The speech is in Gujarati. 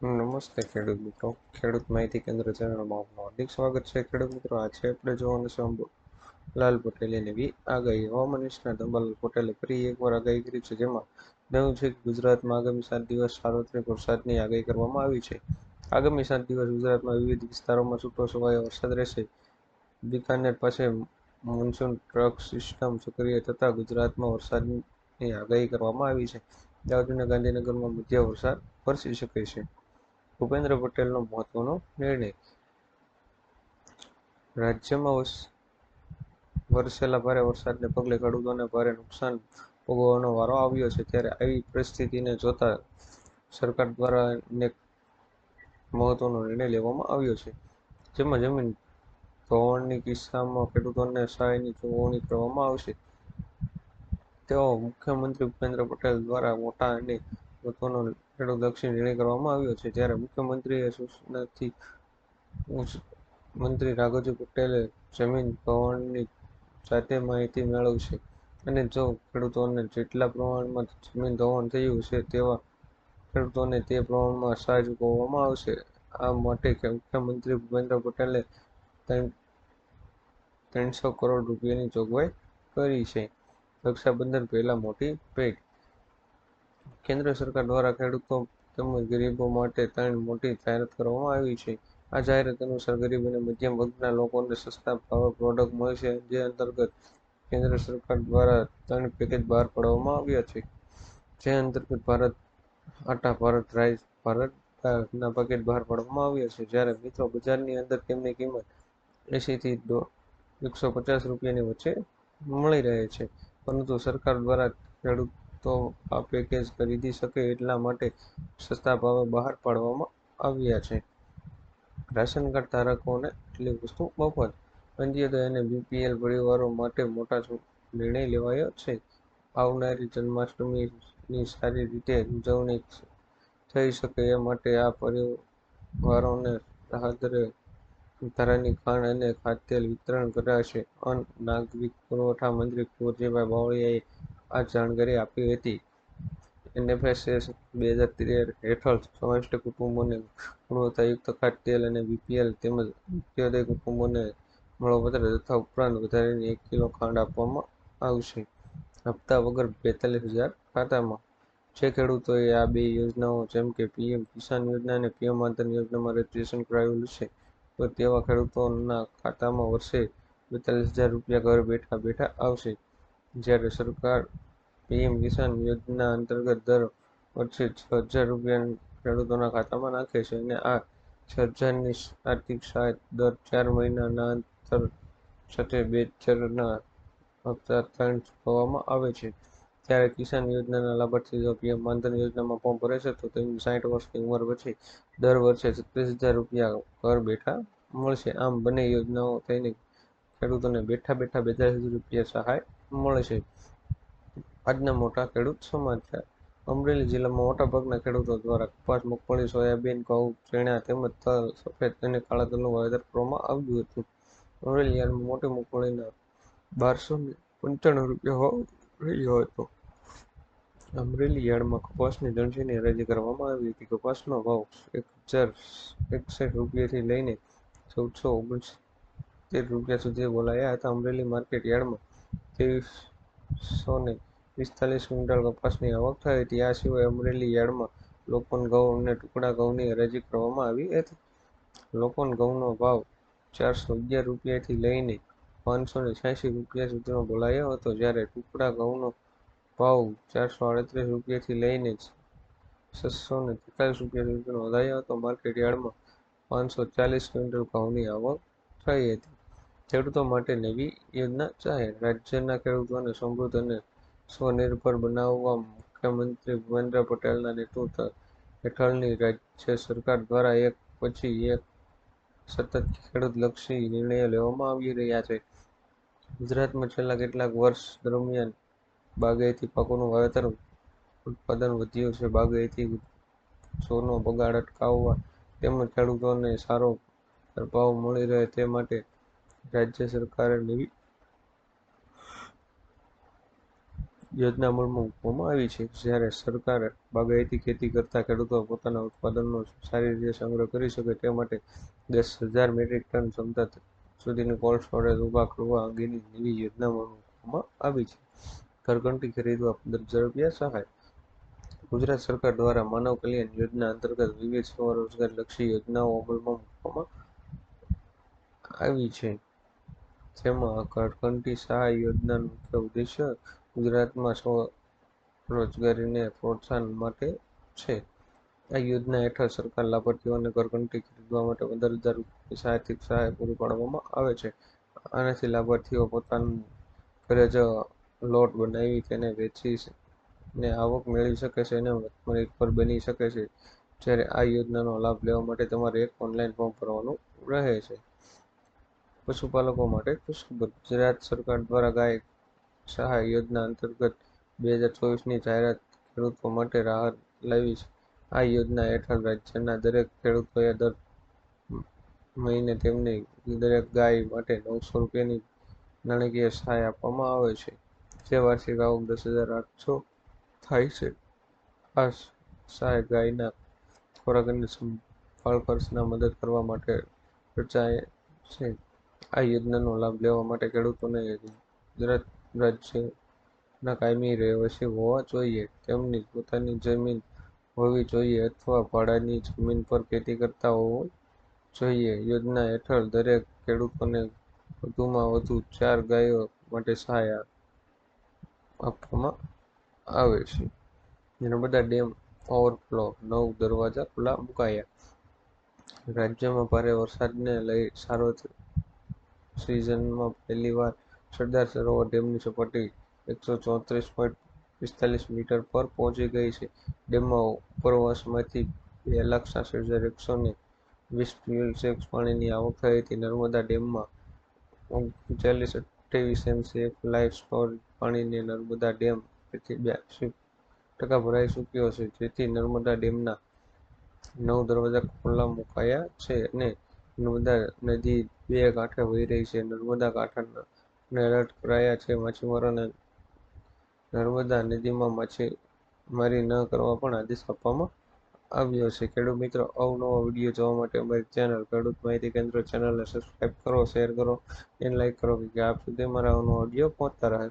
નમસ્તે ખેડૂત મિત્રો. ખેડૂત માહિતી કેન્દ્ર ચેનલમાં આપનું હાર્દિક સ્વાગત છે. ખેડૂત મિત્રો, આજે આપણે જોવાનું છે લાલ પટેલે નવી આગાહી. હવામાન નિષ્ણાત અંબાલાલ પટેલે ફરી એકવાર આગાહી કરી છે, જેમાં નવું છે કે ગુજરાતમાં આગામી સાત દિવસ સાર્વત્રિક વરસાદની આગાહી કરવામાં આવી છે. આગામી સાત દિવસ ગુજરાતમાં વિવિધ વિસ્તારોમાં છૂટો છવાયો વરસાદ રહેશે. બિકાનેર પાસે મોન્સૂન ટ્રક સિસ્ટમ સક્રિય થતાં ગુજરાતમાં વરસાદની આગાહી કરવામાં આવી છે. દાહોદ ગાંધીનગરમાં મધ્ય વરસાદ વરસી શકે છે. ભૂપેન્દ્ર પટેલનો મહત્વનો નિર્ણય. રાજ્યમાં વરસેલા ભારે વરસાદને પગલે ખેડૂતોને ભારે નુકસાન ભોગવવાનો વારો આવ્યો છે ત્યારે આવી પરિસ્થિતિને જોતા સરકાર દ્વારા મહત્વનો નિર્ણય લેવામાં આવ્યો છે. જેમાં જમીન ધોવાણની કિસ્સામાં ખેડૂતોને સહાયની ચૂકવણી કરવામાં આવશે. તેઓ મુખ્યમંત્રી ભૂપેન્દ્ર પટેલ દ્વારા મોટા અને મહત્વનો ખેડૂતલક્ષી નિર્ણય કરવામાં આવ્યો છે, જ્યારે મુખ્યમંત્રીએ સૂચનાથી મંત્રી રાઘવજી પટેલે જમીન ધોવાણની જાતે માહિતી મેળવશે અને જો ખેડૂતોને જેટલા પ્રમાણમાં જમીન ધોવાણ થયું છે, તેવા ખેડૂતોને તે પ્રમાણમાં સહાય ચૂકવવામાં આવશે. આ માટે મુખ્યમંત્રી ભૂપેન્દ્ર પટેલે ત્રણસો કરોડ રૂપિયાની જોગવાઈ કરી છે. રક્ષાબંધન પહેલા મોટી ભેટ કેન્દ્ર સરકાર દ્વારા ખેડૂતો તેમજ ગરીબો માટે ત્રણ મોટી જાહેરાત કરવામાં આવી છે. આ જાહેરાત અનુસાર ગરીબ અને મધ્યમ વર્ગના લોકોને સસ્તા ભાવે પ્રોડક્ટ મળશે જે અંતર્ગત કેન્દ્ર સરકાર દ્વારા ત્રણ પેકેજ બહાર પાડવામાં આવ્યા છે. જે અંતર્ગત ભારત, આટા ભારત, રાઈસ ભારત ના પેકેજ બહાર પાડવામાં આવ્યા છે. જ્યારે મિત્રો બજારની અંદર તેમની કિંમત એંશીથી એકસો પચાસ રૂપિયાની વચ્ચે મળી રહે છે. પરંતુ સરકાર દ્વારા ખેડૂતો આ પેકેજ ખરીદી શકે એટલા માટે સસ્તા ભાવે બહાર પાડવામાં આવ્યા છે. રાશન કાર્ડ ધારકોને એટલી વસ્તુ મફત અંત્યોદય અને બીપીએલ પરિવારો માટે મોટા નિર્ણય લેવાયો છે. આવનારી જન્માષ્ટમીની સારી રીતે ઉજવણી થઈ શકે એ માટે આ પરિવારોને રાહતદરે ધારાની ખાંડ અને ખાદ્યતેલ વિતરણ કરાશે. અન્ન નાગરિક પુરવઠા મંત્રી કુંવરજીભાઈ બાવળિયાએ આ જાણકારી આપી હતી. એનએફએસએસ બે હજાર તેર હેઠળ સમાવિષ્ટ કુટુંબોને ગુણવત્તાયુક્ત ખાદ્યતેલ અને બીપીએલ તેમજ અત્યારે કુટુંબોને મળવાપાત્ર જથ્થા ઉપરાંત વધારીને એક કિલો ખાંડ આપવામાં આવશે. હપ્તા વગર બેતાલીસ હજાર ખાતામાં. જે ખેડૂતોએ આ બે યોજનાઓ જેમ કે પીએમ કિસાન યોજના અને પીએમ માનધન યોજનામાં રજીસ્ટ્રેશન કરાવેલું છે, તો તેવા ખેડૂતોના ખાતામાં વર્ષે બેતાલીસ હજાર રૂપિયા ઘર બેઠા બેઠા આવશે. જ્યારે સરકાર પીએમ કિસાન યોજના અંતર્ગત દર વર્ષે છ હજાર રૂપિયા ખેડૂતોના ખાતામાં નાખે છે અને આ છ હજારની આર્થિક સહાય દર ચાર મહિનાના અંતર સાથે બે ચરના હપ્તા ત્રણ ચૂકવવામાં આવે છે. ત્યારે કિસાન યોજનાના લાભાર્થી જો પીએમ માનધન યોજનામાં ફોર્મ ભરે છે, તો તેમને સાઠ વર્ષની ઉંમર પછી દર વર્ષે છત્રીસ હજાર રૂપિયા ઘર બેઠા મળશે. આમ બંને યોજનાઓ થઈને ખેડૂતોને બેઠા બેઠા બેતાલીસ રૂપિયા સહાય મળશે આજના મોટા ખેડૂત સમાચાર અમરેલી જિલ્લામાં મોટાભાગના ખેડૂતો દ્વારા કપાસ, મગફળી, સોયાબીન, ઘઉં, ચણા તેમજ તલ, સફેદ અને કાળા તલનું વાવેતર કરવામાં આવ્યું હતું. અમરેલી મોટી મગફળીના બારસો પંચાણું રૂપિયા રહ્યો હતો. અમરેલી યાર્ડમાં કપાસની જણસીની હરાજી કરવામાં આવી હતી. કપાસનો ભાવ એક હજાર એકસઠ રૂપિયાથી લઈને ચૌદસો ઓગણસિત્તેર રૂપિયા સુધી બોલાયા હતા અમરેલી માર્કેટ યાર્ડમાં. ત્રેવીસો ને પિસ્તાલીસ ક્વિન્ટલ કપાસની આવક થઈ. હતી આ સિવાય અમરેલી યાર્ડમાં લોકોન ઘઉં અને ટુકડા ઘઉંની હરાજી કરવામાં આવી હતી. લોકોન ઘઉંનો ભાવ ચારસો અગિયાર રૂપિયાથી લઈને પાંચસો ને છ્યાસી રૂપિયા સુધીનો બોલાયો હતો. જ્યારે ટુકડા ઘઉંનો ભાવ ચારસો આડત્રીસ રૂપિયાથી લઈને છસો ને તેતાલીસ રૂપિયા સુધીનો વધાર્યો હતો. માર્કેટ યાર્ડમાં પાંચસો ચાલીસ ક્વિન્ટલ ઘઉંની આવક થઈ હતી. ખેડૂતો માટે નવી યોજના જાહેર. રાજ્યના ખેડૂતોને સમૃદ્ધ અને સ્વનિર્ભર બનાવવા મુખ્યમંત્રી ભૂપેન્દ્ર પટેલના નેતૃત્વ હેઠળની રાજ્ય સરકાર દ્વારા એક પછી એક સતત ખેડૂતલક્ષી નિર્ણયો લેવામાં આવી રહ્યા છે. ગુજરાતમાં છેલ્લા કેટલાક વર્ષ દરમિયાન બાગાયતી પાકોનું વાવેતર ઉત્પાદન વધ્યું છે. બાગાયતી સોનો બગાડ અટકાવવા તેમજ ખેડૂતોને સારો ભાવ મળી રહે તે માટે રાજ્ય સરકારે નવી યોજના અમલમાં મૂકવામાં આવી છે. જ્યારે સરકાર બાગાયતી ખેતી કરતા ખેડૂતો પોતાના ઉત્પાદનનો સારી રીતે સંગ્રહ કરી શકે તે માટે દસ હજાર મેટ્રિક ટન ક્ષમતા સુધીની કોલ્ડ સ્ટોરેજ ઊભા કરવા અંગેની નવી યોજના મૂકવામાં આવી છે. ઘરઘંટી ખરીદવા પંદર રૂપિયા સહાય. ગુજરાત સરકાર દ્વારા માનવ કલ્યાણ યોજના અંતર્ગત વિવિધ સ્વરોજગારલક્ષી યોજનાઓ અમલમાં મૂકવામાં આવી છે. જેમાં ઘરઘંટી સહાય યોજનાનો મુખ્ય ઉદ્દેશ્ય ગુજરાતમાં સ્વરોજગારીને પ્રોત્સાહન માટે છે. આ યોજના હેઠળ સરકાર લાભાર્થીઓને ઘરઘંટી ખરીદવા માટે પંદર હજાર રૂપિયાની આર્થિક સહાય પૂરી પાડવામાં આવે છે. આનાથી લાભાર્થીઓ પોતાનું ઘરે જ લોટ બનાવી તેને વેચી ને આવક મેળવી શકે છે અને આત્મનિર્ભર બની શકે છે. જ્યારે આ યોજનાનો લાભ લેવા માટે તમારે એક ઓનલાઈન ફોર્મ ભરવાનું રહે છે. પશુપાલકો માટે ખુશખબર ગુજરાત સરકાર દ્વારા ગાય સહાય યોજના અંતર્ગત બે હજાર ચોવીસની જાહેરાત ખેડૂતો માટે રાહત લાવી છે. આ યોજના હેઠળ રાજ્યના દરેક ખેડૂતોએ દર મહિને તેમની દરેક ગાય માટે નવસો રૂપિયાની નાણાકીય સહાય આપવામાં આવે છે, જે વાર્ષિક આવક દસ હજાર આઠસો થાય છે. આ સહાય ગાયના ખોરાક અને સંભાળ ખર્ચના મદદ કરવા માટે રચાય છે. આ યોજનાનો લાભ લેવા માટે ખેડૂતોને ગુજરાત રાજ્યના કાયમી રહેવાસી હોવા જોઈએ. તેમની પોતાની જમીન હોવી જોઈએ અથવા ભાડાની જમીન પર ખેતી કરતા હોવા જોઈએ. યોજના હેઠળ દરેક ખેડૂતોને વધુમાં વધુ ચાર ગાયો માટે સહાય આપવામાં આવે છે. નર્મદા ડેમ ઓવરફ્લો, નવ દરવાજા ખુલ્લા મુકાયા. રાજ્યમાં ભારે વરસાદને લઈ સાર્વત્રિક સિઝનમાં પહેલીવાર સરદાર સરોવર ડેમની સપાટી એકસો ચોત્રીસ પોઈન્ટ પિસ્તાલીસ મીટર પર પહોંચી ગઈ છે. ડેમમાં ઉપરવાસમાંથી બે લાખ છાસઠ હજાર એકસો ને વીસ સેક્સ પાણીની આવક થઈ હતી. નર્મદા ડેમમાં ઓગણચાલીસ અઠ્યાવીસ એમસીએફ લાઇફ સ્ટોર પાણીને નર્મદા ડેમ તેથી બ્યાસી ટકા ભરાઈ ચૂક્યો છે. જેથી નર્મદા ડેમના નવ દરવાજા ખુલ્લા મુકાયા છે અને નર્મદા નદી બે કાંઠે વહી રહી છે. નર્મદા કાંઠાના એલર્ટ કરાયા છે માછીમારોને નર્મદા નદીમાં માછીમારી ન કરવા પણ આદેશ આપવામાં આવ્યો છે. ખેડૂત મિત્રો અવનવા વીડિયો જોવા માટે અમારી ચેનલ ખેડૂત માહિતી કેન્દ્ર ચેનલને સબસ્ક્રાઈબ કરો શેર કરો અને લાઈક કરો, કે આપ સુધી મારા અવનો ઓડિયો પહોંચતા રહે.